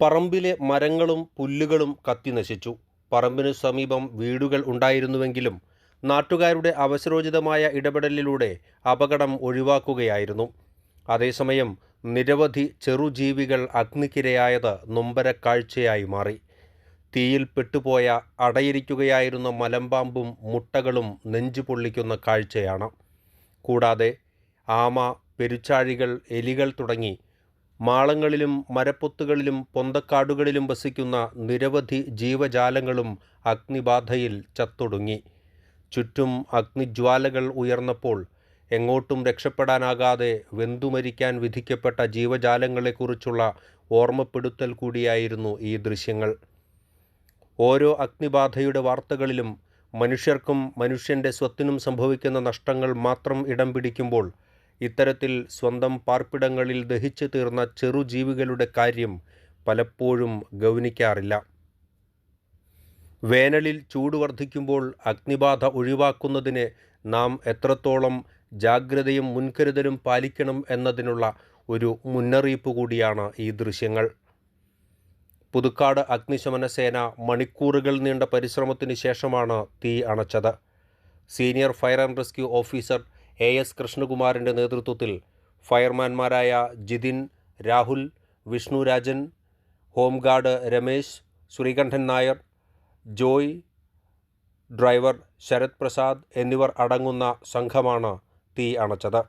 പറമ്പിലെ മരങ്ങളും പുല്ലുകളും കത്തി നശിച്ചു. പറമ്പിനു സമീപം വീടുകൾ ഉണ്ടായിരുന്നുവെങ്കിലും നാട്ടുകാരുടെ അവസരോചിതമായ ഇടപെടലിലൂടെ അപകടം ഒഴിവാക്കുകയായിരുന്നു. അതേസമയം നിരവധി ചെറുജീവികൾ അഗ്നിക്കിരയായത് നൊമ്പര കാഴ്ചയായി മാറി. തീയിൽ പെട്ടുപോയ അടയിരിക്കുകയായിരുന്ന മലമ്പാമ്പും മുട്ടകളും നെഞ്ചു പൊള്ളിക്കുന്ന കാഴ്ചയാണ്. കൂടാതെ ആമ പെരുച്ചാഴികൾ എലികൾ തുടങ്ങി മാളങ്ങളിലും മരപ്പൊത്തുകളിലും പൊന്തക്കാടുകളിലും വസിക്കുന്ന നിരവധി ജീവജാലങ്ങളും അഗ്നിബാധയിൽ ചത്തൊടുങ്ങി. ചുറ്റും അഗ്നിജ്വാലകൾ ഉയർന്നപ്പോൾ എങ്ങോട്ടും രക്ഷപ്പെടാനാകാതെ വെന്തുമരിക്കാൻ വിധിക്കപ്പെട്ട ജീവജാലങ്ങളെക്കുറിച്ചുള്ള ഓർമ്മപ്പെടുത്തൽ കൂടിയായിരുന്നു ഈ ദൃശ്യങ്ങൾ. ഓരോ അഗ്നിബാധയുടെ വാർത്തകളിലും മനുഷ്യർക്കും മനുഷ്യന്റെ സ്വത്തിനും സംഭവിക്കുന്ന നഷ്ടങ്ങൾ മാത്രം ഇടം പിടിക്കുമ്പോൾ ഇത്തരത്തിൽ സ്വന്തം പാർപ്പിടങ്ങളിൽ ദഹിച്ചു തീർന്ന ചെറുജീവികളുടെ കാര്യം പലപ്പോഴും ഗൗനിക്കാറില്ല. വേനലിൽ ചൂട് വർദ്ധിക്കുമ്പോൾ അഗ്നിബാധ ഒഴിവാക്കുന്നതിന് നാം എത്രത്തോളം ജാഗ്രതയും മുൻകരുതലും പാലിക്കണം എന്നതിനുള്ള ഒരു മുന്നറിയിപ്പ് കൂടിയാണ് ഈ ദൃശ്യങ്ങൾ. പുതുക്കാട് അഗ്നിശമന സേന മണിക്കൂറുകൾ നീണ്ട പരിശ്രമത്തിന് ശേഷമാണ് തീ അണച്ചത്. Senior fire and rescue officer A S കൃഷ്ണകുമാറിന്റെ നേതൃത്വത്തിൽ ഫയർമാൻമാരായ Jithin Rahul Vishnurajan home guard Ramesh Sreekandan Nair Joy driver Sarath Prasad എന്നിവർ അടങ്ങുന്ന സംഘമാണ് തീ അണച്ചത്.